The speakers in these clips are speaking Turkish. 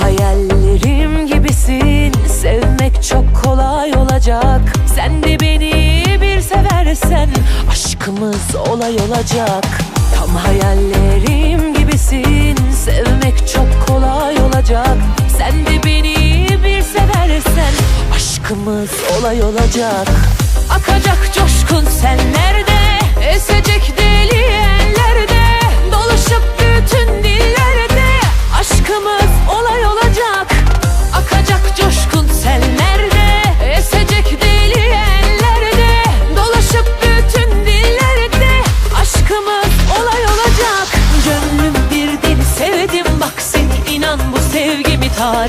Hayallerim gibisin. Sevmek çok kolay olacak. Sen de beni bir seversen Aşkımız olay olacak. Tam hayallerim gibisin. Sevmek çok kolay olacak. Sen de beni bir seversen Aşkımız olay olacak. Akacak coşkun sen nerede Esecek deli ellerde. Dolaşıp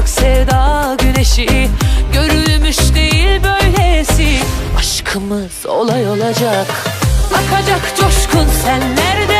Doğacak sevda güneşi. Görülmüş değil böylesi. Aşkımız olay olacak. Akacak coşkun senlerde Esecek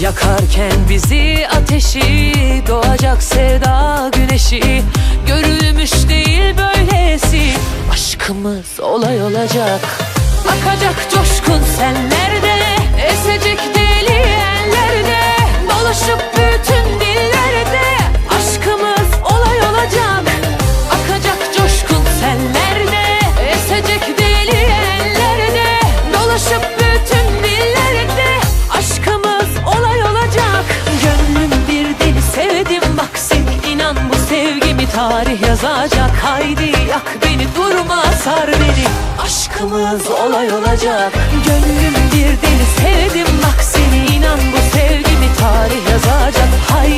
Yakarken bizi ateşi Doğacak sevda güneşi. Görülmüş değil böylesi Aşkımız olay olacak. Akacak coşkun senlerde sevgimi tarih yazacak. Haydi yak beni durma sar beni. Aşkımız olay olacak. Gönlüm bir deniz sevdim bak seni. İnan bu sevgimi tarih yazacak. Haydi